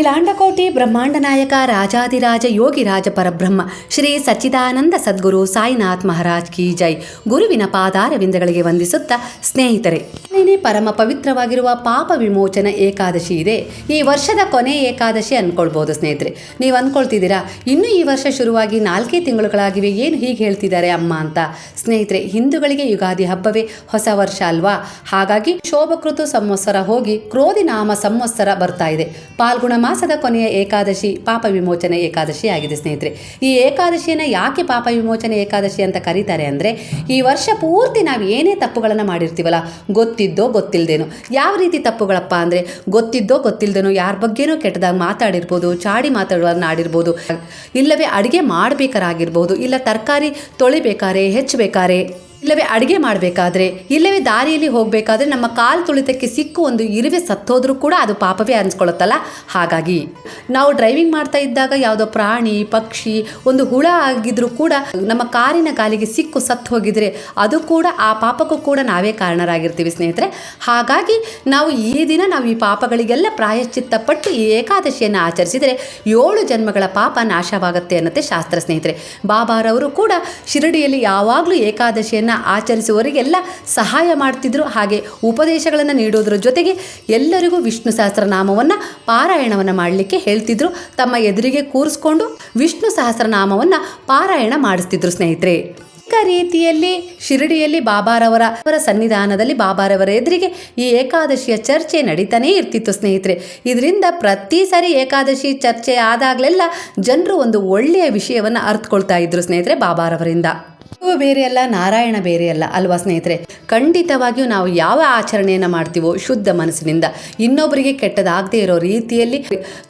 ಇಲಾಂಡಕೋಟಿ ಬ್ರಹ್ಮಾಂಡ ನಾಯಕ ರಾಜಾದಿರಾಜ ಯೋಗಿರಾಜ ಪರಬ್ರಹ್ಮ ಶ್ರೀ ಸಚ್ಚಿದಾನಂದ ಸದ್ಗುರು ಸಾಯಿನಾಥ್ ಮಹಾರಾಜ್ ಕಿ ಜೈ. ಗುರುವಿನ ಪಾದಾರವಿಂದಗಳಿಗೆ ವಂದಿಸುತ್ತಾ ಸ್ನೇಹಿತರೆ, ಏನೇ ಪರಮ ಪವಿತ್ರವಾಗಿರುವ ಪಾಪ ವಿಮೋಚನ ಏಕಾದಶಿ ಇದೆ. ಈ ವರ್ಷದ ಕೊನೆ ಏಕಾದಶಿ ಅನ್ಕೊಳ್ಬಹುದು ಸ್ನೇಹಿತರೆ. ನೀವು ಅಂದ್ಕೊಳ್ತಿದ್ದೀರಾ? ಇನ್ನೂ ಈ ವರ್ಷ ಶುರುವಾಗಿ ನಾಲ್ಕೇ ತಿಂಗಳುಗಳಾಗಿವೆ. ಏನು ಹೀಗೆ ಹೇಳ್ತಿದ್ದಾರೆ ಅಮ್ಮ ಅಂತ. ಸ್ನೇಹಿತರೆ, ಹಿಂದೂಗಳಿಗೆ ಯುಗಾದಿ ಹಬ್ಬವೇ ಹೊಸ ವರ್ಷ ಅಲ್ವಾ? ಹಾಗಾಗಿ ಶೋಭಕೃತು ಸಂವತ್ಸರ ಹೋಗಿ ಕ್ರೋಧಿ ನಾಮ ಸಂವತ್ಸರ ಬರ್ತಾ ಇದೆ. ಪಾಲ್ಗುಣ ಮಾಸದ ಕೊನೆಯ ಏಕಾದಶಿ ಪಾಪ ವಿಮೋಚನೆ ಏಕಾದಶಿ ಆಗಿದೆ, ಸ್ನೇಹಿತರೆ. ಈ ಏಕಾದಶಿಯನ್ನು ಯಾಕೆ ಪಾಪ ವಿಮೋಚನೆ ಏಕಾದಶಿ ಅಂತ ಕರೀತಾರೆ ಅಂದರೆ, ಈ ವರ್ಷ ಪೂರ್ತಿ ನಾವು ಏನೇ ತಪ್ಪುಗಳನ್ನು ಮಾಡಿರ್ತೀವಲ್ಲ, ಗೊತ್ತಿದ್ದೋ ಗೊತ್ತಿಲ್ಲದೇನೋ ಯಾವ ರೀತಿ ತಪ್ಪುಗಳಪ್ಪ ಅಂದರೆ, ಗೊತ್ತಿದ್ದೋ ಗೊತ್ತಿಲ್ಲದೇನೋ ಯಾರ ಬಗ್ಗೆನೋ ಕೆಟ್ಟದಾಗ ಮಾತಾಡಿರ್ಬೋದು, ಚಾಡಿ ಮಾತಾಡೋದನ್ನ ಆಡಿರ್ಬೋದು ಇಲ್ಲವೇ ಅಡುಗೆ ಮಾಡಬೇಕಾರಾಗಿರ್ಬೋದು, ಇಲ್ಲ ತರಕಾರಿ ತೊಳಿಬೇಕಾರೆ, ಹೆಚ್ಚಬೇಕಾರೆ ಇಲ್ಲವೇ ಅಡುಗೆ ಮಾಡಬೇಕಾದ್ರೆ, ಇಲ್ಲವೇ ದಾರಿಯಲ್ಲಿ ಹೋಗಬೇಕಾದ್ರೆ ನಮ್ಮ ಕಾಲು ತುಳಿತಕ್ಕೆ ಸಿಕ್ಕು ಒಂದು ಇರುವೆ ಸತ್ತೋದ್ರೂ ಕೂಡ ಅದು ಪಾಪವೇ ಅನ್ಸ್ಕೊಳ್ಳುತ್ತಲ್ಲ? ಹಾಗಾಗಿ, ನಾವು ಡ್ರೈವಿಂಗ್ ಮಾಡ್ತಾ ಇದ್ದಾಗ ಯಾವುದೋ ಪ್ರಾಣಿ, ಪಕ್ಷಿ, ಒಂದು ಹುಳ ಆಗಿದ್ರೂ ಕೂಡ ನಮ್ಮ ಕಾರಿನ ಕಾಲಿಗೆ ಸಿಕ್ಕು ಸತ್ತು ಹೋಗಿದ್ರೆ ಅದು ಕೂಡ ಆ ಪಾಪಕ್ಕೂ ಕೂಡ ನಾವೇ ಕಾರಣರಾಗಿರ್ತೀವಿ ಸ್ನೇಹಿತರೆ. ಹಾಗಾಗಿ ನಾವು ಈ ದಿನ ನಾವು ಈ ಪಾಪಗಳಿಗೆಲ್ಲ ಪ್ರಾಯಶ್ಚಿತ್ತ ಪಟ್ಟು ಈ ಏಕಾದಶಿಯನ್ನು ಆಚರಿಸಿದರೆ ಏಳು ಜನ್ಮಗಳ ಪಾಪ ನಾಶವಾಗುತ್ತೆ ಅನ್ನತ್ತೆ ಶಾಸ್ತ್ರ ಸ್ನೇಹಿತರೆ. ಬಾಬಾರವರು ಕೂಡ ಶಿರಡಿಯಲ್ಲಿ ಯಾವಾಗಲೂ ಏಕಾದಶಿಯನ್ನು ಆಚರಿಸುವವರಿಗೆಲ್ಲ ಸಹಾಯ ಮಾಡ್ತಿದ್ರು. ಹಾಗೆ ಉಪದೇಶಗಳನ್ನು ನೀಡೋದ್ರ ಜೊತೆಗೆ ಎಲ್ಲರಿಗೂ ವಿಷ್ಣು ಸಹಸ್ರನಾಮವನ್ನು ಪಾರಾಯಣವನ್ನು ಮಾಡಲಿಕ್ಕೆ ಹೇಳ್ತಿದ್ರು. ತಮ್ಮ ಎದುರಿಗೆ ಕೂರಿಸ್ಕೊಂಡು ವಿಷ್ಣು ಸಹಸ್ರನಾಮವನ್ನು ಪಾರಾಯಣ ಮಾಡಿಸ್ತಿದ್ರು ಸ್ನೇಹಿತರೆ. ರೀತಿಯಲ್ಲಿ ಶಿರಡಿಯಲ್ಲಿ ಬಾಬಾರವರ ಅವರ ಸನ್ನಿಧಾನದಲ್ಲಿ ಬಾಬಾರವರ ಎದುರಿಗೆ ಈ ಏಕಾದಶಿಯ ಚರ್ಚೆ ನಡೀತಾನೇ ಇರ್ತಿತ್ತು ಸ್ನೇಹಿತರೆ. ಇದರಿಂದ ಪ್ರತಿ ಸಾರಿ ಏಕಾದಶಿ ಚರ್ಚೆ ಆದಾಗಲೆಲ್ಲ ಜನರು ಒಂದು ಒಳ್ಳೆಯ ವಿಷಯವನ್ನು ಅರ್ಥಕೊಳ್ತಾ ಇದ್ರು ಸ್ನೇಹಿತರೆ ಬಾಬಾರವರಿಂದ. ಬೇರೆ ಅಲ್ಲ, ನಾರಾಯಣ ಬೇರೆ ಅಲ್ಲ ಅಲ್ವಾ ಸ್ನೇಹಿತರೆ? ಖಂಡಿತವಾಗಿಯೂ ನಾವು ಯಾವ ಆಚರಣೆಯನ್ನು ಮಾಡ್ತೀವೋ ಶುದ್ಧ ಮನಸ್ಸಿನಿಂದ, ಇನ್ನೊಬ್ಬರಿಗೆ ಕೆಟ್ಟದಾಗದೇ ಇರೋ ರೀತಿಯಲ್ಲಿ,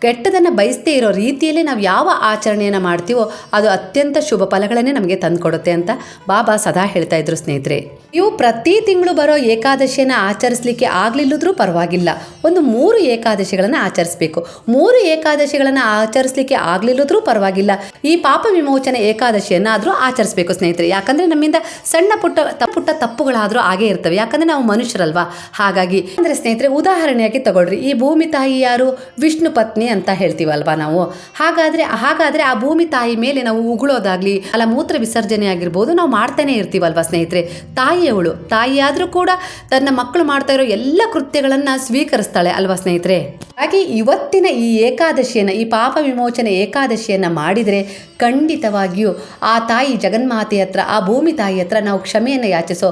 ಕೆಟ್ಟದನ್ನು ಬಯಸದೇ ಇರೋ ರೀತಿಯಲ್ಲಿ ನಾವು ಯಾವ ಆಚರಣೆಯನ್ನು ಮಾಡ್ತೀವೋ ಅದು ಅತ್ಯಂತ ಶುಭ ಫಲಗಳನ್ನೇ ನಮಗೆ ತಂದುಕೊಡುತ್ತೆ ಅಂತ ಬಾಬಾ ಸದಾ ಹೇಳ್ತಾ ಇದ್ರು ಸ್ನೇಹಿತರೆ. ಇವು ಪ್ರತಿ ತಿಂಗಳು ಬರೋ ಏಕಾದಶಿಯನ್ನು ಆಚರಿಸಲಿಕ್ಕೆ ಆಗಲಿಲ್ಲದ್ರೂ ಪರವಾಗಿಲ್ಲ. ಒಂದು ಮೂರು ಏಕಾದಶಿಗಳನ್ನು ಆಚರಿಸಬೇಕು. ಮೂರು ಏಕಾದಶಿಗಳನ್ನು ಆಚರಿಸಲಿಕ್ಕೆ ಆಗಲಿಲ್ಲದ್ರೂ ಪರವಾಗಿಲ್ಲ. ಈ ಪಾಪ ವಿಮೋಚನೆ ಏಕಾದಶಿಯನ್ನು ಆದರೂ ಆಚರಿಸಬೇಕು ಸ್ನೇಹಿತರೆ. ಯಾಕಂದರೆ ನಮ್ಮಿಂದ ಸಣ್ಣ ಪುಟ್ಟ ಪುಟ್ಟ ತಪ್ಪುಗಳಾದರೂ ಆಗೇ ಇರ್ತವೆ. ಯಾಕಂದರೆ ನಾವು ಮನುಷ್ಯರಲ್ವಾ? ಹಾಗಾಗಿ ಅಂದರೆ ಸ್ನೇಹಿತರೆ, ಉದಾಹರಣೆಯಾಗಿ ತಗೊಳ್ರಿ. ಈ ಭೂಮಿ ತಾಯಿ ಯಾರು? ವಿಷ್ಣು ಪತ್ನಿ ಅಂತ ಹೇಳ್ತೀವಲ್ವಾ ನಾವು? ಹಾಗಾದರೆ ಹಾಗಾದರೆ ಆ ಭೂಮಿ ತಾಯಿ ಮೇಲೆ ನಾವು ಉಗುಳೋದಾಗಲಿ ಅಲ್ಲ ಮೂತ್ರ ವಿಸರ್ಜನೆ ಆಗಿರ್ಬೋದು, ನಾವು ಮಾಡ್ತಾನೆ ಇರ್ತೀವಲ್ವಾ ಸ್ನೇಹಿತರೆ? ತಾಯಿಯವಳು, ತಾಯಿಯಾದರೂ ಕೂಡ ತನ್ನ ಮಕ್ಕಳು ಮಾಡ್ತಾ ಇರೋ ಎಲ್ಲ ಕೃತ್ಯಗಳನ್ನು ಸ್ವೀಕರಿಸ್ತಾಳೆ ಅಲ್ವಾ ಸ್ನೇಹಿತರೆ? ಹಾಗೆ ಇವತ್ತಿನ ಈ ಏಕಾದಶಿಯನ್ನು, ಈ ಪಾಪ ವಿಮೋಚನೆ ಏಕಾದಶಿಯನ್ನು ಮಾಡಿದರೆ ಖಂಡಿತವಾಗಿಯೂ ಆ ತಾಯಿ ಜಗನ್ಮಾತೆ ಹತ್ರ ಆ ಭೂಮಿ ತಾಯಿ ಹತ್ರ ನಾವು ಕ್ಷಮೆಯನ್ನು ಯಾಚಿಸೋ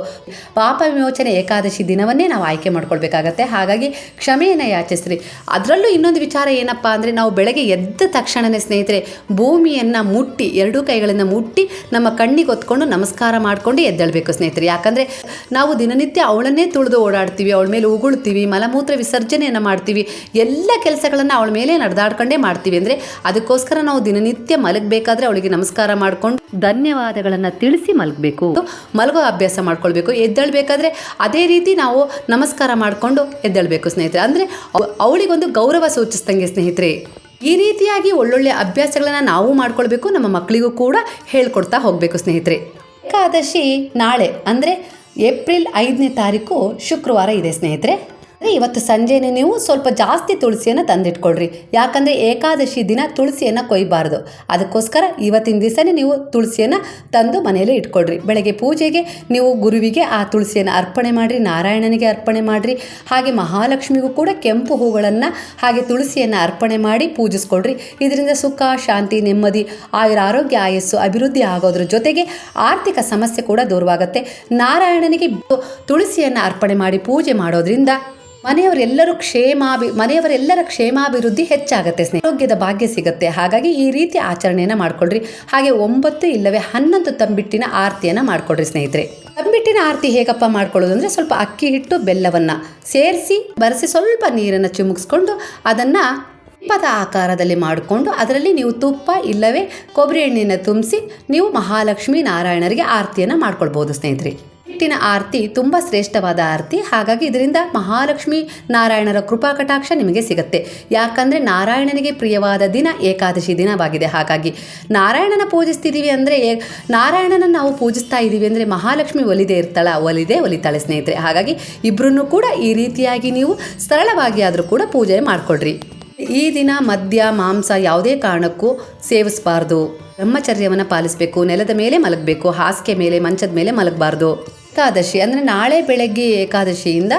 ಪಾಪ ವಿಮೋಚನೆ ಏಕಾದಶಿ ದಿನವನ್ನೇ ನಾವು ಆಯ್ಕೆ ಮಾಡ್ಕೊಳ್ಬೇಕಾಗತ್ತೆ. ಹಾಗಾಗಿ ಕ್ಷಮೆಯನ್ನು ಯಾಚಿಸ್ರಿ. ಅದರಲ್ಲೂ ಇನ್ನೊಂದು ವಿಚಾರ ಏನಪ್ಪ ಅಂದರೆ ನಾವು ಬೆಳಗ್ಗೆ ಎದ್ದ ತಕ್ಷಣವೇ ಸ್ನೇಹಿತರೆ ಭೂಮಿಯನ್ನು ಮುಟ್ಟಿ, ಎರಡೂ ಕೈಗಳನ್ನು ಮುಟ್ಟಿ ನಮ್ಮ ಕಣ್ಣಿಗೆ ಹೊತ್ಕೊಂಡು ನಮಸ್ಕಾರ ಮಾಡಿಕೊಂಡು ಎದ್ದೇಳಬೇಕು ಸ್ನೇಹಿತರೆ. ಯಾಕಂದರೆ ನಾವು ದಿನನಿತ್ಯ ಅವಳನ್ನೇ ತುಳಿದು ಓಡಾಡ್ತೀವಿ, ಅವಳ ಮೇಲೆ ಉಗುಳ್ತೀವಿ, ಮಲಮೂತ್ರ ವಿಸರ್ಜನೆಯನ್ನು ಮಾಡ್ತೀವಿ, ಎಲ್ಲ ಕೆಲಸಗಳನ್ನು ಅವಳ ಮೇಲೆ ನಡೆದಾಡ್ಕೊಂಡೇ ಮಾಡ್ತೀವಿ. ಅಂದರೆ ಅದಕ್ಕೋಸ್ಕರ ನಾವು ದಿನನಿತ್ಯ ಮಲಗಬೇಕಾದ್ರೆ ಅವಳಿಗೆ ನಮಸ್ಕಾರ ಮಾಡ್ಕೊಂಡು ಧನ್ಯವಾದಗಳನ್ನು ತಿಳಿಸಿ ಮಲಗಬೇಕು. ಮಲಗೋ ಅಭ್ಯಾಸ ಮಾಡ್ಕೊಳ್ಬೇಕು. ಎದ್ದೇಳಬೇಕಾದ್ರೆ ಅದೇ ರೀತಿ ನಾವು ನಮಸ್ಕಾರ ಮಾಡಿಕೊಂಡು ಎದ್ದೇಳಬೇಕು ಸ್ನೇಹಿತರೆ. ಅಂದರೆ ಅವಳಿಗೊಂದು ಗೌರವ ಸೂಚಿಸ್ದಂಗೆ ಸ್ನೇಹಿತರೆ. ಈ ರೀತಿಯಾಗಿ ಒಳ್ಳೊಳ್ಳೆ ಅಭ್ಯಾಸಗಳನ್ನು ನಾವು ಮಾಡ್ಕೊಳ್ಬೇಕು, ನಮ್ಮ ಮಕ್ಕಳಿಗೂ ಕೂಡ ಹೇಳ್ಕೊಡ್ತಾ ಹೋಗಬೇಕು ಸ್ನೇಹಿತರೆ. ಏಕಾದಶಿ ನಾಳೆ, ಅಂದರೆ ಏಪ್ರಿಲ್ ಐದನೇ ತಾರೀಕು ಶುಕ್ರವಾರ ಇದೆ ಸ್ನೇಹಿತರೆ. ಇವತ್ತು ಸಂಜೆನೆ ನೀವು ಸ್ವಲ್ಪ ಜಾಸ್ತಿ ತುಳಸಿಯನ್ನು ತಂದಿಟ್ಕೊಳ್ರಿ. ಯಾಕಂದರೆ ಏಕಾದಶಿ ದಿನ ತುಳಸಿಯನ್ನು ಕೊಯ್ಬಾರ್ದು. ಅದಕ್ಕೋಸ್ಕರ ಇವತ್ತಿನ ದಿವಸನೇ ನೀವು ತುಳಸಿಯನ್ನು ತಂದು ಮನೆಯಲ್ಲೇ ಇಟ್ಕೊಳ್ರಿ. ಬೆಳಗ್ಗೆ ಪೂಜೆಗೆ ನೀವು ಗುರುವಿಗೆ ಆ ತುಳಸಿಯನ್ನು ಅರ್ಪಣೆ ಮಾಡಿರಿ, ನಾರಾಯಣನಿಗೆ ಅರ್ಪಣೆ ಮಾಡಿರಿ, ಹಾಗೆ ಮಹಾಲಕ್ಷ್ಮಿಗೂ ಕೂಡ ಕೆಂಪು ಹೂಗಳನ್ನು ಹಾಗೆ ತುಳಸಿಯನ್ನು ಅರ್ಪಣೆ ಮಾಡಿ ಪೂಜಿಸ್ಕೊಳ್ರಿ. ಇದರಿಂದ ಸುಖ, ಶಾಂತಿ, ನೆಮ್ಮದಿ, ಆಯುರ, ಆರೋಗ್ಯ, ಆಯಸ್ಸು, ಅಭಿವೃದ್ಧಿ ಆಗೋದ್ರ ಜೊತೆಗೆ ಆರ್ಥಿಕ ಸಮಸ್ಯೆ ಕೂಡ ದೂರವಾಗುತ್ತೆ. ನಾರಾಯಣನಿಗೆ ತುಳಸಿಯನ್ನು ಅರ್ಪಣೆ ಮಾಡಿ ಪೂಜೆ ಮಾಡೋದ್ರಿಂದ ಮನೆಯವರೆಲ್ಲರೂ ಕ್ಷೇಮಾಭಿ, ಮನೆಯವರೆಲ್ಲರ ಕ್ಷೇಮಾಭಿವೃದ್ಧಿ ಹೆಚ್ಚಾಗುತ್ತೆ ಸ್ನೇಹ ಆರೋಗ್ಯದ ಭಾಗ್ಯ ಸಿಗುತ್ತೆ. ಹಾಗಾಗಿ ಈ ರೀತಿ ಆಚರಣೆಯನ್ನು ಮಾಡ್ಕೊಳ್ರಿ. ಹಾಗೆ ಒಂಬತ್ತು ಇಲ್ಲವೇ ಹನ್ನೊಂದು ತಂಬಿಟ್ಟಿನ ಆರತಿಯನ್ನು ಮಾಡ್ಕೊಳ್ರಿ, ಸ್ನೇಹಿತರೆ. ತಂಬಿಟ್ಟಿನ ಆರತಿ ಹೇಗಪ್ಪ ಮಾಡ್ಕೊಳ್ಳೋದು ಅಂದರೆ ಸ್ವಲ್ಪ ಅಕ್ಕಿ ಹಿಟ್ಟು, ಬೆಲ್ಲವನ್ನು ಸೇರಿಸಿ, ಬರೆಸಿ ಸ್ವಲ್ಪ ನೀರನ್ನು ಚಿಮುಕ್ಸ್ಕೊಂಡು ಅದನ್ನು ದೀಪದ ಆಕಾರದಲ್ಲಿ ಮಾಡಿಕೊಂಡು ಅದರಲ್ಲಿ ನೀವು ತುಪ್ಪ ಇಲ್ಲವೇ ಕೊಬ್ಬರಿ ಎಣ್ಣೆಯನ್ನು ತುಂಬಿಸಿ ನೀವು ಮಹಾಲಕ್ಷ್ಮಿ ನಾರಾಯಣರಿಗೆ ಆರತಿಯನ್ನು ಮಾಡ್ಕೊಳ್ಬೋದು, ಸ್ನೇಹಿತರೆ. ಹಿಟ್ಟಿನ ಆರತಿ ತುಂಬ ಶ್ರೇಷ್ಠವಾದ ಆರತಿ. ಹಾಗಾಗಿ ಇದರಿಂದ ಮಹಾಲಕ್ಷ್ಮಿ ನಾರಾಯಣರ ಕೃಪಾ ಕಟಾಕ್ಷ ನಿಮಗೆ ಸಿಗುತ್ತೆ. ಯಾಕಂದರೆ ನಾರಾಯಣನಿಗೆ ಪ್ರಿಯವಾದ ದಿನ ಏಕಾದಶಿ ದಿನವಾಗಿದೆ. ಹಾಗಾಗಿ ನಾರಾಯಣನ ಪೂಜಿಸ್ತಿದ್ದೀವಿ ಅಂದರೆ ನಾರಾಯಣನ ನಾವು ಪೂಜಿಸ್ತಾ ಇದ್ದೀವಿ ಅಂದರೆ ಮಹಾಲಕ್ಷ್ಮಿ ಒಲಿದೇ ಇರ್ತಾಳ. ಒಲಿದೆ ಒಲಿತಾಳೆ ಸ್ನೇಹಿತರೆ. ಹಾಗಾಗಿ ಇಬ್ಬರನ್ನು ಕೂಡ ಈ ರೀತಿಯಾಗಿ ನೀವು ಸರಳವಾಗಿ ಆದರೂ ಕೂಡ ಪೂಜೆ ಮಾಡಿಕೊಡ್ರಿ ಈ ದಿನ ಮದ್ಯ, ಮಾಂಸ ಯಾವುದೇ ಕಾರಣಕ್ಕೂ ಸೇವಿಸಬಾರ್ದು. ಬ್ರಹ್ಮಚರ್ಯವನ್ನು ಪಾಲಿಸಬೇಕು. ನೆಲದ ಮೇಲೆ ಮಲಗಬೇಕು. ಹಾಸಿಗೆ ಮೇಲೆ, ಮಂಚದ ಮೇಲೆ ಮಲಗಬಾರ್ದು. ಏಕಾದಶಿ ಅಂದರೆ ನಾಳೆ ಬೆಳಗ್ಗೆ ಏಕಾದಶಿಯಿಂದ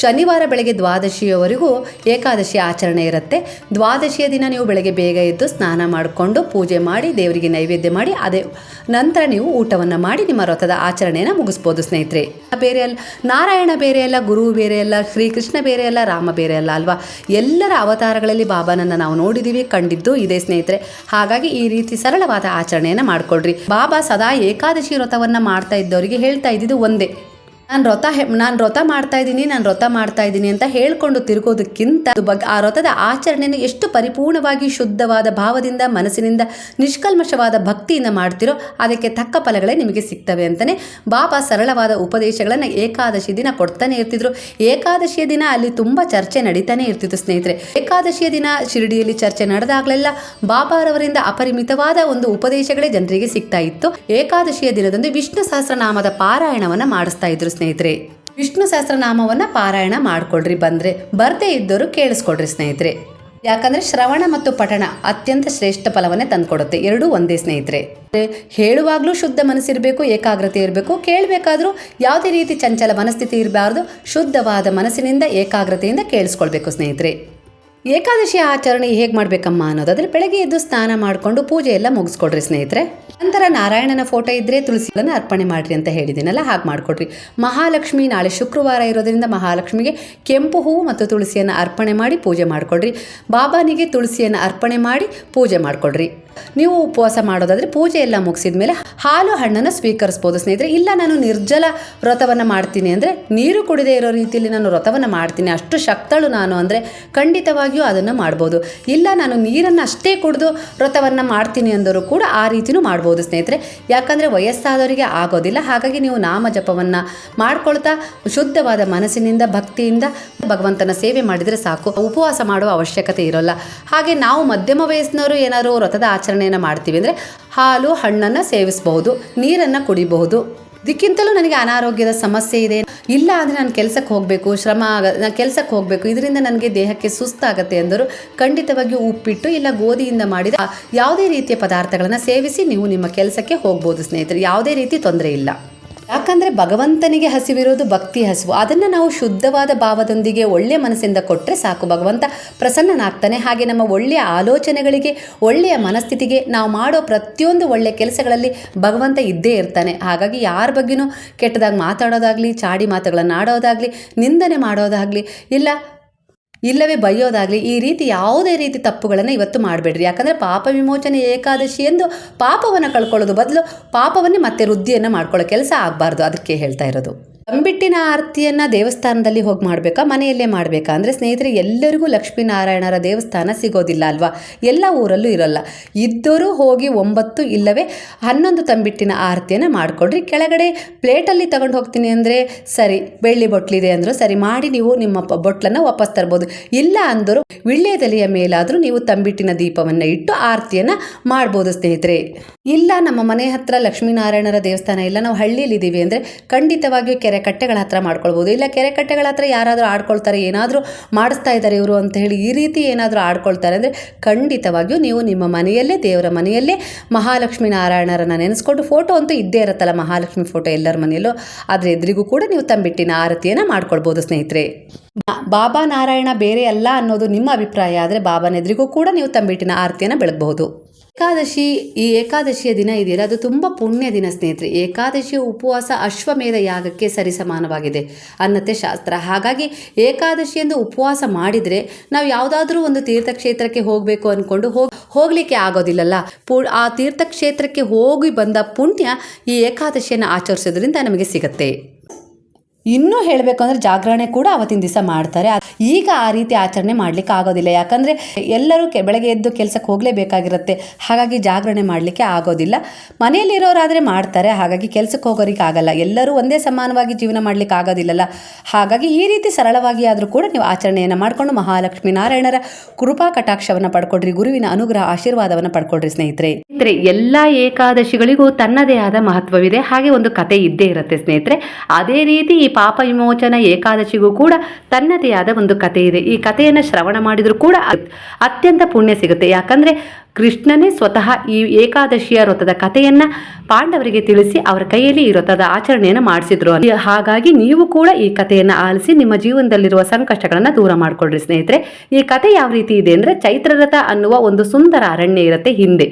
ಶನಿವಾರ ಬೆಳಗ್ಗೆ ದ್ವಾದಶಿಯವರೆಗೂ ಏಕಾದಶಿ ಆಚರಣೆ ಇರುತ್ತೆ. ದ್ವಾದಶಿಯ ದಿನ ನೀವು ಬೆಳಗ್ಗೆ ಬೇಗ ಎದ್ದು ಸ್ನಾನ ಮಾಡಿಕೊಂಡು ಪೂಜೆ ಮಾಡಿ, ದೇವರಿಗೆ ನೈವೇದ್ಯ ಮಾಡಿ, ಅದೇ ನಂತರ ನೀವು ಊಟವನ್ನು ಮಾಡಿ ನಿಮ್ಮ ವ್ರತದ ಆಚರಣೆಯನ್ನು ಮುಗಿಸ್ಬೋದು ಸ್ನೇಹಿತರೆ. ಬೇರೆ ಅಲ್ಲ ನಾರಾಯಣ ಬೇರೆ ಅಲ್ಲ ಗುರು ಬೇರೆ ಅಲ್ಲ ಶ್ರೀಕೃಷ್ಣ ಬೇರೆ ಅಲ್ಲ ರಾಮ ಬೇರೆ ಅಲ್ಲ ಅಲ್ವಾ? ಎಲ್ಲರ ಅವತಾರಗಳಲ್ಲಿ ಬಾಬಾನನ್ನು ನಾವು ನೋಡಿದ್ದೀವಿ ಕಂಡಿದ್ದು ಇದೇ ಸ್ನೇಹಿತರೆ. ಹಾಗಾಗಿ ಈ ರೀತಿ ಸರಳವಾದ ಆಚರಣೆಯನ್ನು ಮಾಡ್ಕೊಳ್ರಿ. ಬಾಬಾ ಸದಾ ಏಕಾದಶಿ ವ್ರತವನ್ನು ಮಾಡ್ತಾ ಇದ್ದವರಿಗೆ ಹೇಳ್ತಾ ಇದ್ದಿದ್ದು ಒಂದೇ. ನಾನು ವ್ರತ ನಾನು ವ್ರತ ಮಾಡ್ತಾ ಇದ್ದೀನಿ, ನಾನು ವ್ರತ ಮಾಡ್ತಾ ಇದ್ದೀನಿ ಅಂತ ಹೇಳ್ಕೊಂಡು ತಿರುಗೋದಕ್ಕಿಂತ ಬಗ್ಗೆ ಆ ವ್ರತದ ಆಚರಣೆಯನ್ನು ಎಷ್ಟು ಪರಿಪೂರ್ಣವಾಗಿ ಶುದ್ಧವಾದ ಭಾವದಿಂದ, ಮನಸ್ಸಿನಿಂದ, ನಿಷ್ಕಲ್ಮಶವಾದ ಭಕ್ತಿಯಿಂದ ಮಾಡ್ತಿರೋ ಅದಕ್ಕೆ ತಕ್ಕ ಫಲಗಳೇ ನಿಮಗೆ ಸಿಗ್ತವೆ ಅಂತಲೇ ಬಾಬಾ ಸರಳವಾದ ಉಪದೇಶಗಳನ್ನು ಏಕಾದಶಿ ದಿನ ಕೊಡ್ತಾನೆ ಇರ್ತಿದ್ರು. ಏಕಾದಶಿಯ ದಿನ ಅಲ್ಲಿ ತುಂಬ ಚರ್ಚೆ ನಡೀತಾನೆ ಇರ್ತಿತ್ತು ಸ್ನೇಹಿತರೆ. ಏಕಾದಶಿಯ ದಿನ ಶಿರಡಿಯಲ್ಲಿ ಚರ್ಚೆ ನಡೆದಾಗಲೆಲ್ಲ ಬಾಬಾರವರಿಂದ ಅಪರಿಮಿತವಾದ ಒಂದು ಉಪದೇಶಗಳೇ ಜನರಿಗೆ ಸಿಗ್ತಾ ಇತ್ತು. ಏಕಾದಶಿಯ ದಿನದಂದು ವಿಷ್ಣು ಸಹಸ್ರನಾಮದ ಪಾರಾಯಣವನ್ನು ಮಾಡಿಸ್ತಾ ಇದ್ರು ಸ್ನೇಹಿತರೆ. ವಿಷ್ಣು ಸಹಸ್ರನಾಮವನ್ನು ಪಾರಾಯಣ ಮಾಡ್ಕೊಳ್ರಿ ಬಂದರೆ, ಬರದೇ ಇದ್ದವರು ಕೇಳಿಸ್ಕೊಡ್ರಿ ಸ್ನೇಹಿತರೆ. ಯಾಕಂದ್ರೆ ಶ್ರವಣ ಮತ್ತು ಪಠಣ ಅತ್ಯಂತ ಶ್ರೇಷ್ಠ ಫಲವನ್ನೇ ತಂದುಕೊಡುತ್ತೆ, ಎರಡೂ ಒಂದೇ ಸ್ನೇಹಿತರೆ. ಹೇಳುವಾಗಲೂ ಶುದ್ಧ ಮನಸ್ಸಿರಬೇಕು, ಏಕಾಗ್ರತೆ ಇರಬೇಕು, ಕೇಳಬೇಕಾದರೂ ಯಾವುದೇ ರೀತಿ ಚಂಚಲ ಮನಸ್ಥಿತಿ ಇರಬಾರ್ದು, ಶುದ್ಧವಾದ ಮನಸ್ಸಿನಿಂದ ಏಕಾಗ್ರತೆಯಿಂದ ಕೇಳಿಸ್ಕೊಳ್ಬೇಕು ಸ್ನೇಹಿತರೆ. ಏಕಾದಶಿ ಆಚರಣೆ ಹೇಗೆ ಮಾಡಬೇಕಮ್ಮ ಅನ್ನೋದಾದರೆ ಬೆಳಗ್ಗೆ ಎದ್ದು ಸ್ನಾನ ಮಾಡಿಕೊಂಡು ಪೂಜೆ ಎಲ್ಲ ಮುಗಿಸ್ಕೊಡ್ರಿ ಸ್ನೇಹಿತರೆ. ನಂತರ ನಾರಾಯಣನ ಫೋಟೋ ಇದ್ದರೆ ತುಳಸಿಗಳನ್ನು ಅರ್ಪಣೆ ಮಾಡಿರಿ ಅಂತ ಹೇಳಿದ್ದೀನಲ್ಲ, ಹಾಗೆ ಮಾಡಿಕೊಡ್ರಿ. ಮಹಾಲಕ್ಷ್ಮಿ ನಾಳೆ ಶುಕ್ರವಾರ ಇರೋದರಿಂದ ಮಹಾಲಕ್ಷ್ಮಿಗೆ ಕೆಂಪು ಹೂವು ಮತ್ತು ತುಳಸಿಯನ್ನು ಅರ್ಪಣೆ ಮಾಡಿ ಪೂಜೆ ಮಾಡಿಕೊಡ್ರಿ. ಬಾಬಾನಿಗೆ ತುಳಸಿಯನ್ನು ಅರ್ಪಣೆ ಮಾಡಿ ಪೂಜೆ ಮಾಡಿಕೊಡ್ರಿ. ನೀವು ಉಪವಾಸ ಮಾಡೋದಾದರೆ ಪೂಜೆ ಎಲ್ಲ ಮುಗಿಸಿದ ಮೇಲೆ ಹಾಲು ಹಣ್ಣನ್ನು ಸ್ವೀಕರಿಸ್ಬೋದು ಸ್ನೇಹಿತರೆ. ಇಲ್ಲ, ನಾನು ನಿರ್ಜಲ ವ್ರತವನ್ನು ಮಾಡ್ತೀನಿ ಅಂದರೆ ನೀರು ಕುಡಿದೇ ಇರೋ ರೀತಿಯಲ್ಲಿ ನಾನು ವ್ರತವನ್ನು ಮಾಡ್ತೀನಿ. ಅಷ್ಟು ಶಕ್ತಳು ನಾನು ಅಂದರೆ ಖಂಡಿತವಾಗಿಯೂ ಅದನ್ನು ಮಾಡ್ಬೋದು. ಇಲ್ಲ, ನಾನು ನೀರನ್ನು ಅಷ್ಟೇ ಕುಡಿದು ವ್ರತವನ್ನು ಮಾಡ್ತೀನಿ ಅಂದರೂ ಕೂಡ ಆ ರೀತಿಯೂ ಮಾಡ್ಬೋದು ಸ್ನೇಹಿತರೆ. ಯಾಕಂದರೆ ವಯಸ್ಸಾದವರಿಗೆ ಆಗೋದಿಲ್ಲ. ಹಾಗಾಗಿ ನೀವು ನಾಮ ಜಪವನ್ನು ಮಾಡ್ಕೊಳ್ತಾ ಶುದ್ಧವಾದ ಮನಸ್ಸಿನಿಂದ, ಭಕ್ತಿಯಿಂದ ಭಗವಂತನ ಸೇವೆ ಮಾಡಿದರೆ ಸಾಕು. ಉಪವಾಸ ಮಾಡುವ ಅವಶ್ಯಕತೆ ಇರೋಲ್ಲ. ಹಾಗೆ ನಾವು ಮಧ್ಯಮ ವಯಸ್ಸಿನವರು ಏನಾದರೂ ವ್ರತದ ಆಚರಣೆಯನ್ನು ಮಾಡ್ತೀವಿ ಅಂದರೆ ಹಾಲು, ಹಣ್ಣನ್ನು ಸೇವಿಸಬಹುದು, ನೀರನ್ನು ಕುಡಿಬಹುದು. ಇದಕ್ಕಿಂತಲೂ ನನಗೆ ಅನಾರೋಗ್ಯದ ಸಮಸ್ಯೆ ಇದೆ. ಇಲ್ಲ ಅಂದರೆ ನಾನು ಕೆಲಸಕ್ಕೆ ಹೋಗಬೇಕು, ಶ್ರಮ ಆಗ ನಾನು ಕೆಲಸಕ್ಕೆ ಹೋಗಬೇಕು, ಇದರಿಂದ ನನಗೆ ದೇಹಕ್ಕೆ ಸುಸ್ತಾಗತ್ತೆ ಅಂದರು ಖಂಡಿತವಾಗಿಯೂ ಉಪ್ಪಿಟ್ಟು ಇಲ್ಲ ಗೋಧಿಯಿಂದ ಮಾಡಿದ ಯಾವುದೇ ರೀತಿಯ ಪದಾರ್ಥಗಳನ್ನು ಸೇವಿಸಿ ನೀವು ನಿಮ್ಮ ಕೆಲಸಕ್ಕೆ ಹೋಗ್ಬೋದು ಸ್ನೇಹಿತರೆ. ಯಾವುದೇ ರೀತಿ ತೊಂದರೆ ಇಲ್ಲ. ಯಾಕಂದರೆ ಭಗವಂತನಿಗೆ ಹಸಿವಿರೋದು ಭಕ್ತಿ ಹಸಿವು. ಅದನ್ನು ನಾವು ಶುದ್ಧವಾದ ಭಾವದೊಂದಿಗೆ ಒಳ್ಳೆಯ ಮನಸ್ಸಿಂದ ಕೊಟ್ಟರೆ ಸಾಕು. ಭಗವಂತ ಪ್ರಸನ್ನನಾಗ್ತಾನೆ. ಹಾಗೆ ನಮ್ಮ ಒಳ್ಳೆಯ ಆಲೋಚನೆಗಳಿಗೆ, ಒಳ್ಳೆಯ ಮನಸ್ಥಿತಿಗೆ ನಾವು ಮಾಡೋ ಪ್ರತಿಯೊಂದು ಒಳ್ಳೆಯ ಕೆಲಸಗಳಲ್ಲಿ ಭಗವಂತ ಇದ್ದೇ ಇರ್ತಾನೆ. ಹಾಗಾಗಿ ಯಾರ ಬಗ್ಗೆನೂ ಕೆಟ್ಟದಾಗಿ ಮಾತಾಡೋದಾಗಲಿ, ಚಾಡಿ ಮಾತುಗಳನ್ನು ಆಡೋದಾಗಲಿ ನಿಂದನೆ ಮಾಡೋದಾಗಲಿ, ಇಲ್ಲ ಇಲ್ಲವೇ ಬೈಯೋದಾಗಲಿ, ಈ ರೀತಿ ಯಾವುದೇ ರೀತಿ ತಪ್ಪುಗಳನ್ನು ಇವತ್ತು ಮಾಡಬೇಡ್ರಿ. ಯಾಕಂದರೆ ಪಾಪ ವಿಮೋಚನೆ ಏಕಾದಶಿ ಎಂದು ಪಾಪವನ್ನು ಕಳ್ಕೊಳ್ಳೋದು ಬದಲು ಪಾಪವನ್ನೇ ಮತ್ತೆ ವೃದ್ಧಿಯನ್ನು ಮಾಡ್ಕೊಳ್ಳೋ ಕೆಲಸ ಆಗಬಾರ್ದು. ಅದಕ್ಕೆ ಹೇಳ್ತಾ ಇರೋದು. ತಂಬಿಟ್ಟಿನ ಆರತಿಯನ್ನು ದೇವಸ್ಥಾನದಲ್ಲಿ ಹೋಗಿ ಮಾಡಬೇಕಾ, ಮನೆಯಲ್ಲೇ ಮಾಡಬೇಕಾ? ಅಂದರೆ ಸ್ನೇಹಿತರೆ, ಎಲ್ಲರಿಗೂ ಲಕ್ಷ್ಮೀನಾರಾಯಣರ ದೇವಸ್ಥಾನ ಸಿಗೋದಿಲ್ಲ ಅಲ್ವಾ? ಎಲ್ಲ ಊರಲ್ಲೂ ಇರೋಲ್ಲ. ಇದ್ದರೂ ಹೋಗಿ ಒಂಬತ್ತು ಇಲ್ಲವೇ ಹನ್ನೊಂದು ತಂಬಿಟ್ಟಿನ ಆರತಿಯನ್ನು ಮಾಡಿಕೊಡ್ರಿ ಕೆಳಗಡೆ ಪ್ಲೇಟಲ್ಲಿ ತಗೊಂಡು ಹೋಗ್ತೀನಿ ಅಂದರೆ ಸರಿ, ಬೆಳ್ಳಿ ಬೊಟ್ಲಿದೆ ಅಂದರು ಸರಿ, ಮಾಡಿ ನೀವು ನಿಮ್ಮ ಬೊಟ್ಲನ್ನು ವಾಪಸ್ ತರ್ಬೋದು. ಇಲ್ಲ ಅಂದರೂ ವಿಳ್ಳೆದೆಲೆಯ ಮೇಲಾದರೂ ನೀವು ತಂಬಿಟ್ಟಿನ ದೀಪವನ್ನು ಇಟ್ಟು ಆರತಿಯನ್ನು ಮಾಡ್ಬೋದು ಸ್ನೇಹಿತರೆ. ಇಲ್ಲ, ನಮ್ಮ ಮನೆ ಹತ್ರ ಲಕ್ಷ್ಮೀನಾರಾಯಣರ ದೇವಸ್ಥಾನ ಇಲ್ಲ. ನಾವು ಹಳ್ಳಿಯಲ್ಲಿದ್ದೀವಿ ಅಂದರೆ ಖಂಡಿತವಾಗಿಯೂ ಕೆರೆ ಕಟ್ಟೆಗಳ ಹತ್ರ ಮಾಡ್ಕೊಳ್ಬೋದು. ಇಲ್ಲ ಕೆರೆ ಕಟ್ಟೆಗಳ ಹತ್ರ ಯಾರಾದರೂ ಆಡ್ಕೊಳ್ತಾರೆ, ಏನಾದರೂ ಮಾಡಿಸ್ತಾ ಇದ್ದಾರೆ ಇವರು ಅಂತ ಹೇಳಿ ಈ ರೀತಿ ಏನಾದರೂ ಆಡ್ಕೊಳ್ತಾರೆ ಅಂದರೆ ಖಂಡಿತವಾಗಿಯೂ ನೀವು ನಿಮ್ಮ ಮನೆಯಲ್ಲೇ, ದೇವರ ಮನೆಯಲ್ಲೇ ಮಹಾಲಕ್ಷ್ಮೀ ನಾರಾಯಣರನ್ನ ನೆನೆಸ್ಕೊಂಡು ಫೋಟೋ ಅಂತೂ ಇದ್ದೇ ಇರುತ್ತಲ್ಲ ಮಹಾಲಕ್ಷ್ಮಿ ಫೋಟೋ ಎಲ್ಲರ ಮನೆಯಲ್ಲೂ. ಆದರೆ ಎದುರಿಗೂ ಕೂಡ ನೀವು ತಂಬಿಟ್ಟಿನ ಆರತಿಯನ್ನು ಮಾಡ್ಕೊಳ್ಬೋದು ಸ್ನೇಹಿತರೆ. ಬಾಬಾ ನಾರಾಯಣ ಬೇರೆ ಅಲ್ಲ ಅನ್ನೋದು ನಿಮ್ಮ ಅಭಿಪ್ರಾಯ, ಆದರೆ ಬಾಬಾನ ಎದುರಿಗೂ ಕೂಡ ನೀವು ತಂಬಿಟ್ಟಿನ ಆರತಿಯನ್ನು ಬೆಳಗಬಹುದು. ಏಕಾದಶಿ, ಈ ಏಕಾದಶಿಯ ದಿನ ಇದೆಯಲ್ಲ, ಅದು ತುಂಬ ಪುಣ್ಯ ದಿನ ಸ್ನೇಹಿತರೆ. ಏಕಾದಶಿಯ ಉಪವಾಸ ಅಶ್ವಮೇಧ ಯಾಗಕ್ಕೆ ಸರಿಸಮಾನವಾಗಿದೆ ಅನ್ನತ್ತೆ ಶಾಸ್ತ್ರ. ಹಾಗಾಗಿ ಏಕಾದಶಿಯಂದು ಉಪವಾಸ ಮಾಡಿದರೆ ನಾವು ಯಾವುದಾದ್ರೂ ಒಂದು ತೀರ್ಥಕ್ಷೇತ್ರಕ್ಕೆ ಹೋಗಬೇಕು ಅಂದ್ಕೊಂಡು ಹೋಗಿ, ಹೋಗಲಿಕ್ಕೆ ಆಗೋದಿಲ್ಲಲ್ಲ. ಪು, ಆ ತೀರ್ಥಕ್ಷೇತ್ರಕ್ಕೆ ಹೋಗಿ ಬಂದ ಪುಣ್ಯ ಈ ಏಕಾದಶಿಯನ್ನು ಆಚರಿಸೋದ್ರಿಂದ ನಮಗೆ ಸಿಗತ್ತೆ. ಇನ್ನೂ ಹೇಳಬೇಕು ಅಂದರೆ ಜಾಗರಣೆ ಕೂಡ ಅವತ್ತಿನ ದಿವಸ ಮಾಡ್ತಾರೆ. ಈಗ ಆ ರೀತಿ ಆಚರಣೆ ಮಾಡಲಿಕ್ಕೆ ಆಗೋದಿಲ್ಲ. ಯಾಕಂದರೆ ಎಲ್ಲರೂ ಕೆ, ಬೆಳಗ್ಗೆ ಎದ್ದು ಕೆಲಸಕ್ಕೆ ಹೋಗಲೇಬೇಕಾಗಿರುತ್ತೆ. ಹಾಗಾಗಿ ಜಾಗರಣೆ ಮಾಡಲಿಕ್ಕೆ ಆಗೋದಿಲ್ಲ. ಮನೆಯಲ್ಲಿರೋರಾದರೆ ಮಾಡ್ತಾರೆ. ಹಾಗಾಗಿ ಕೆಲಸಕ್ಕೆ ಹೋಗೋರಿಗೆ ಆಗಲ್ಲ. ಎಲ್ಲರೂ ಒಂದೇ ಸಮಾನವಾಗಿ ಜೀವನ ಮಾಡಲಿಕ್ಕೆ ಆಗೋದಿಲ್ಲಲ್ಲ. ಹಾಗಾಗಿ ಈ ರೀತಿ ಸರಳವಾಗಿ ಆದರೂ ಕೂಡ ನೀವು ಆಚರಣೆಯನ್ನು ಮಾಡಿಕೊಂಡು ಮಹಾಲಕ್ಷ್ಮಿ ನಾರಾಯಣರ ಕೃಪಾ ಕಟಾಕ್ಷವನ್ನು ಪಡ್ಕೊಡ್ರಿ. ಗುರುವಿನ ಅನುಗ್ರಹ ಆಶೀರ್ವಾದವನ್ನು ಪಡ್ಕೊಡ್ರಿ ಸ್ನೇಹಿತರೆ. ಸ್ನೇಹಿತರೆ, ಎಲ್ಲ ಏಕಾದಶಿಗಳಿಗೂ ತನ್ನದೇ ಆದ ಮಹತ್ವವಿದೆ. ಹಾಗೆ ಒಂದು ಕತೆ ಇದ್ದೇ ಇರುತ್ತೆ ಸ್ನೇಹಿತರೆ. ಅದೇ ರೀತಿ ಈ ಪಾಪ ವಿಮೋಚನ ಏಕಾದಶಿಗೂ ಕೂಡ ತನ್ನದೇ ಆದ ಒಂದು ಕಥೆ ಇದೆ. ಈ ಕಥೆಯನ್ನು ಶ್ರವಣ ಮಾಡಿದರೂ ಕೂಡ ಅತ್ಯಂತ ಪುಣ್ಯ ಸಿಗುತ್ತೆ. ಯಾಕಂದರೆ ಕೃಷ್ಣನೇ ಸ್ವತಃ ಈ ಏಕಾದಶಿಯ ವ್ರತದ ಕಥೆಯನ್ನ ಪಾಂಡವರಿಗೆ ತಿಳಿಸಿ ಅವರ ಕೈಯಲ್ಲಿ ಈ ವ್ರತದ ಆಚರಣೆಯನ್ನು ಮಾಡಿಸಿದ್ರು ಹಾಗಾಗಿ ನೀವು ಕೂಡ ಈ ಕಥೆಯನ್ನು ಆಲಿಸಿ ನಿಮ್ಮ ಜೀವನದಲ್ಲಿರುವ ಸಂಕಷ್ಟಗಳನ್ನು ದೂರ ಮಾಡಿಕೊಡ್ರಿ ಸ್ನೇಹಿತರೆ. ಈ ಕಥೆ ಯಾವ ರೀತಿ ಇದೆ ಅಂದರೆ ಚೈತ್ರರಥ ಅನ್ನುವ ಒಂದು ಸುಂದರ ಅರಣ್ಯ ಇರುತ್ತೆ ಹಿಂದೆ.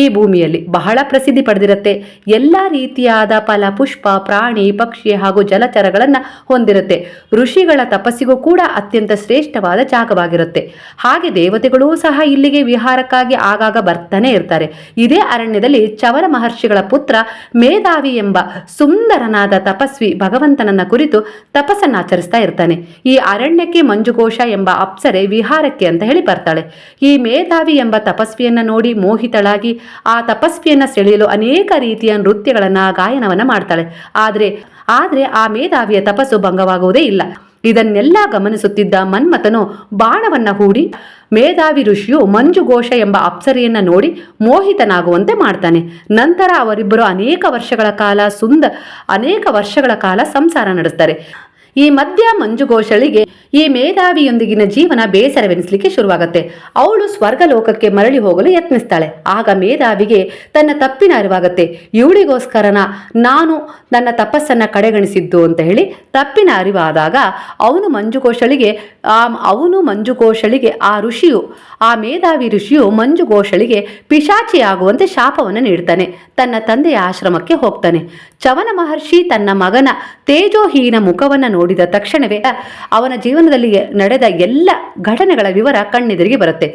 ಈ ಭೂಮಿಯಲ್ಲಿ ಬಹಳ ಪ್ರಸಿದ್ಧಿ ಪಡೆದಿರುತ್ತೆ. ಎಲ್ಲ ರೀತಿಯಾದ ಫಲ, ಪುಷ್ಪ, ಪ್ರಾಣಿ, ಪಕ್ಷಿ ಹಾಗೂ ಜಲಚರಗಳನ್ನು ಹೊಂದಿರುತ್ತೆ. ಋಷಿಗಳ ತಪಸ್ಸಿಗೂ ಕೂಡ ಅತ್ಯಂತ ಶ್ರೇಷ್ಠವಾದ ಜಾಗವಾಗಿರುತ್ತೆ. ಹಾಗೆ ದೇವತೆಗಳೂ ಸಹ ಇಲ್ಲಿಗೆ ವಿಹಾರಕ್ಕಾಗಿ ಆಗಾಗ ಬರ್ತಾನೆ ಇರ್ತಾರೆ. ಇದೇ ಅರಣ್ಯದಲ್ಲಿ ಚವರ ಮಹರ್ಷಿಗಳ ಪುತ್ರ ಮೇಧಾವಿ ಎಂಬ ಸುಂದರನಾದ ತಪಸ್ವಿ ಭಗವಂತನನ್ನ ಕುರಿತು ತಪಸ್ಸನ್ನಾಚರಿಸ್ತಾ ಇರ್ತಾನೆ. ಈ ಅರಣ್ಯಕ್ಕೆ ಮಂಜುಘೋಷ ಎಂಬ ಅಪ್ಸರೆ ವಿಹಾರಕ್ಕೆ ಅಂತ ಹೇಳಿ ಬರ್ತಾಳೆ. ಈ ಮೇಧಾವಿ ಎಂಬ ತಪಸ್ವಿಯನ್ನ ನೋಡಿ ಮೋಹಿತಳಾಗಿ ಆ ತಪಸ್ವಿಯನ್ನ ಸೆಳೆಯಲು ಅನೇಕ ರೀತಿಯ ನೃತ್ಯಗಳನ್ನ ಗಾಯನವನ್ನ ಮಾಡ್ತಾಳೆ. ಆದ್ರೆ, ಆದರೆ ಆ ಮೇಧಾವಿಯ ತಪಸ್ಸು ಭಂಗವಾಗುವುದೇ ಇಲ್ಲ. ಇದನ್ನೆಲ್ಲ ಗಮನಿಸುತ್ತಿದ್ದ ಮನ್ಮಥನು ಬಾಣವನ್ನ ಹೂಡಿ ಮೇಧಾವಿ ಋಷಿಯು ಮಂಜುಘೋಷ ಎಂಬ ಅಪ್ಸರೆಯನ್ನ ನೋಡಿ ಮೋಹಿತನಾಗುವಂತೆ ಮಾಡ್ತಾನೆ. ನಂತರ ಅವರಿಬ್ಬರು ಅನೇಕ ವರ್ಷಗಳ ಕಾಲ ಸುಂದ, ಅನೇಕ ವರ್ಷಗಳ ಕಾಲ ಸಂಸಾರ ನಡೆಸ್ತಾರೆ. ಈ ಮಧ್ಯ ಮಂಜುಘೋಷಳಿಗೆ ಈ ಮೇಧಾವಿಯೊಂದಿಗಿನ ಜೀವನ ಬೇಸರವೆನಿಸಲಿಕ್ಕೆ ಶುರುವಾಗುತ್ತೆ. ಅವಳು ಸ್ವರ್ಗಲೋಕಕ್ಕೆ ಮರಳಿ ಹೋಗಲು ಯತ್ನಿಸ್ತಾಳೆ. ಆಗ ಮೇಧಾವಿಗೆ ತನ್ನ ತಪ್ಪಿನ ಅರಿವಾಗುತ್ತೆ. ಇವಳಿಗೋಸ್ಕರನ ನಾನು ನನ್ನ ತಪಸ್ಸನ್ನ ಕಡೆಗಣಿಸಿದ್ದು ಅಂತ ಹೇಳಿ ತಪ್ಪಿನ ಅರಿವಾದಾಗ ಅವನು ಮಂಜುಘೋಷಳಿಗೆ ಆ ಅವನು ಮಂಜುಘೋಷಳಿಗೆ ಆ ಋಷಿಯು, ಆ ಮೇಧಾವಿ ಋಷಿಯು ಮಂಜುಘೋಷಳಿಗೆ ಪಿಶಾಚಿಯಾಗುವಂತೆ ಶಾಪವನ್ನು ನೀಡ್ತಾನೆ. ತನ್ನ ತಂದೆಯ ಆಶ್ರಮಕ್ಕೆ ಹೋಗ್ತಾನೆ. ಚವನ ಮಹರ್ಷಿ ತನ್ನ ಮಗನ ತೇಜೋಹೀನ ಮುಖವನ್ನು ನೋಡಿದ ತಕ್ಷಣವೇ ಅವನ ಜೀವನದಲ್ಲಿ ನಡೆದ ಎಲ್ಲ ಘಟನೆಗಳ ವಿವರ ಕಣ್ಣೆದುರಿಗೆ ಬರುತ್ತೆ.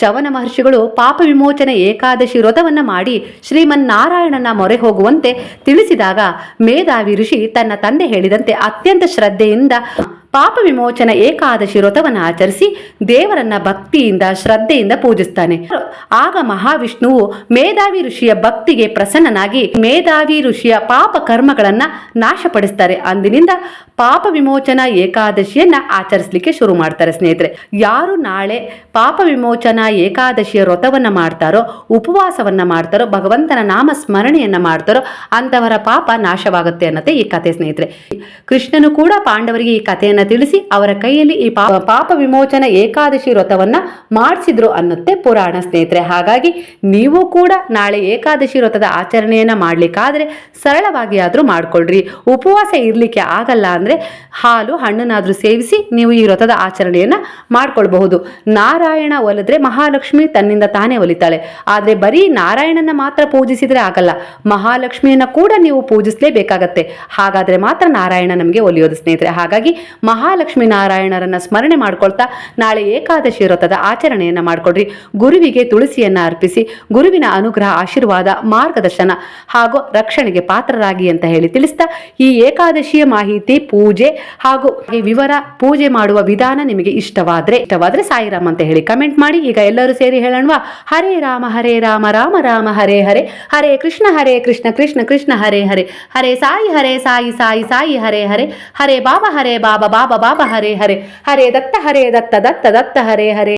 ಚವನ ಮಹರ್ಷಿಗಳು ಪಾಪ ವಿಮೋಚನೆ ಏಕಾದಶಿ ವ್ರತವನ್ನ ಮಾಡಿ ಶ್ರೀಮನ್ನಾರಾಯಣನ ಮೊರೆ ಹೋಗುವಂತೆ ತಿಳಿಸಿದಾಗ ಮೇಧಾವಿ ಋಷಿ ತನ್ನ ತಂದೆ ಹೇಳಿದಂತೆ ಅತ್ಯಂತ ಶ್ರದ್ಧೆಯಿಂದ ಪಾಪ ವಿಮೋಚನ ಏಕಾದಶಿ ವ್ರತವನ್ನು ಆಚರಿಸಿ ದೇವರನ್ನ ಭಕ್ತಿಯಿಂದ ಶ್ರದ್ಧೆಯಿಂದ ಪೂಜಿಸ್ತಾನೆ. ಆಗ ಮಹಾವಿಷ್ಣುವು ಮೇಧಾವಿ ಋಷಿಯ ಭಕ್ತಿಗೆ ಪ್ರಸನ್ನನಾಗಿ ಮೇಧಾವಿ ಋಷಿಯ ಪಾಪ ಕರ್ಮಗಳನ್ನ ನಾಶಪಡಿಸ್ತಾರೆ. ಅಂದಿನಿಂದ ಪಾಪ ವಿಮೋಚನ ಏಕಾದಶಿಯನ್ನ ಆಚರಿಸಲಿಕ್ಕೆ ಶುರು ಮಾಡ್ತಾರೆ ಸ್ನೇಹಿತರೆ. ಯಾರು ನಾಳೆ ಪಾಪ ವಿಮೋಚನ ಏಕಾದಶಿಯ ವ್ರತವನ್ನ ಮಾಡ್ತಾರೋ, ಉಪವಾಸವನ್ನ ಮಾಡ್ತಾರೋ, ಭಗವಂತನ ನಾಮ ಸ್ಮರಣೆಯನ್ನ ಮಾಡ್ತಾರೋ ಅಂತವರ ಪಾಪ ನಾಶವಾಗುತ್ತೆ ಅನ್ನತ್ತೆ ಈ ಕಥೆ ಸ್ನೇಹಿತರೆ. ಕೃಷ್ಣನು ಕೂಡ ಪಾಂಡವರಿಗೆ ಈ ಕಥೆಯನ್ನ ತಿಳಿಸಿ ಅವರ ಕೈಯಲ್ಲಿ ಈ ಪಾಪ ವಿಮೋಚನ ಏಕಾದಶಿ ವ್ರತವನ್ನ ಮಾಡಿಸಿದ್ರು ಅನ್ನತ್ತೆ ಪುರಾಣ ಸ್ನೇಹಿತರೆ. ಹಾಗಾಗಿ ನೀವು ಕೂಡ ನಾಳೆ ಏಕಾದಶಿ ವ್ರತದ ಆಚರಣೆಯನ್ನ ಮಾಡ್ಲಿಕ್ಕಾದ್ರೆ ಸರಳವಾಗಿ ಆದ್ರೂ ಮಾಡ್ಕೊಳ್ರಿ. ಉಪವಾಸ ಇರ್ಲಿಕ್ಕೆ ಆಗಲ್ಲ ಅಂದ್ರೆ ಹಾಲು, ಹಣ್ಣನ್ನಾದರೂ ಸೇವಿಸಿ ನೀವು ಈ ವ್ರತದ ಆಚರಣೆಯನ್ನು ಮಾಡ್ಕೊಳ್ಬಹುದು. ನಾರಾಯಣ ಒಲಿದ್ರೆ ಮಹಾಲಕ್ಷ್ಮಿ ತನ್ನಿಂದ ತಾನೇ ಒಲಿತಾಳೆ. ಆದರೆ ಬರೀ ನಾರಾಯಣನ ಮಾತ್ರ ಪೂಜಿಸಿದರೆ ಆಗಲ್ಲ, ಮಹಾಲಕ್ಷ್ಮಿಯನ್ನ ಕೂಡ ನೀವು ಪೂಜಿಸಲೇಬೇಕಾಗತ್ತೆ. ಹಾಗಾದ್ರೆ ಮಾತ್ರ ನಾರಾಯಣ ನಮಗೆ ಒಲಿಯೋದು ಸ್ನೇಹಿತರೆ. ಹಾಗಾಗಿ ಮಹಾಲಕ್ಷ್ಮಿ ನಾರಾಯಣರನ್ನ ಸ್ಮರಣೆ ಮಾಡ್ಕೊಳ್ತಾ ನಾಳೆ ಏಕಾದಶಿ ವ್ರತದ ಆಚರಣೆಯನ್ನು ಮಾಡಿಕೊಡ್ರಿ. ಗುರುವಿಗೆ ತುಳಸಿಯನ್ನ ಅರ್ಪಿಸಿ, ಗುರುವಿನ ಅನುಗ್ರಹ, ಆಶೀರ್ವಾದ, ಮಾರ್ಗದರ್ಶನ ಹಾಗೂ ರಕ್ಷಣೆಗೆ ಪಾತ್ರರಾಗಿ ಅಂತ ಹೇಳಿ ತಿಳಿಸ್ತಾ ಈ ಏಕಾದಶಿಯ ಮಾಹಿತಿ ಪೂಜೆ ಹಾಗೂ ವಿವರ ಪೂಜೆ ಮಾಡುವ ವಿಧಾನ ನಿಮಗೆ ಇಷ್ಟವಾದ್ರೆ ಇಷ್ಟವಾದ್ರೆ ಸಾಯಿರಾಮ್ ಅಂತ ಹೇಳಿ ಕಮೆಂಟ್ ಮಾಡಿ. ಈಗ ಎಲ್ಲರೂ ಸೇರಿ ಹೇಳೋಣವಾ? ಹರೇ ರಾಮ ಹರೇ ರಾಮ ರಾಮ ರಾಮ, ಹರೇ ಹರೇ. ಹರೇ ಕೃಷ್ಣ ಹರೇ ಕೃಷ್ಣ ಕೃಷ್ಣ ಕೃಷ್ಣ, ಹರೇ ಹರೇ. ಹರೇ ಸಾಯಿ ಹರೇ ಸಾಯಿ ಸಾಯಿ ಸಾಯಿ, ಹರೇ ಹರೇ. ಹರೇ ಬಾಬಾ ಹರೇ ಬಾಬಾ ಬಾಬಾ ಬಾಬಾ, ಹರೇ ಹರೇ. ಹರೇ ದತ್ತ ಹರೇ ದತ್ತ ದತ್ತ ದತ್ತ, ಹರೇ ಹರೇ.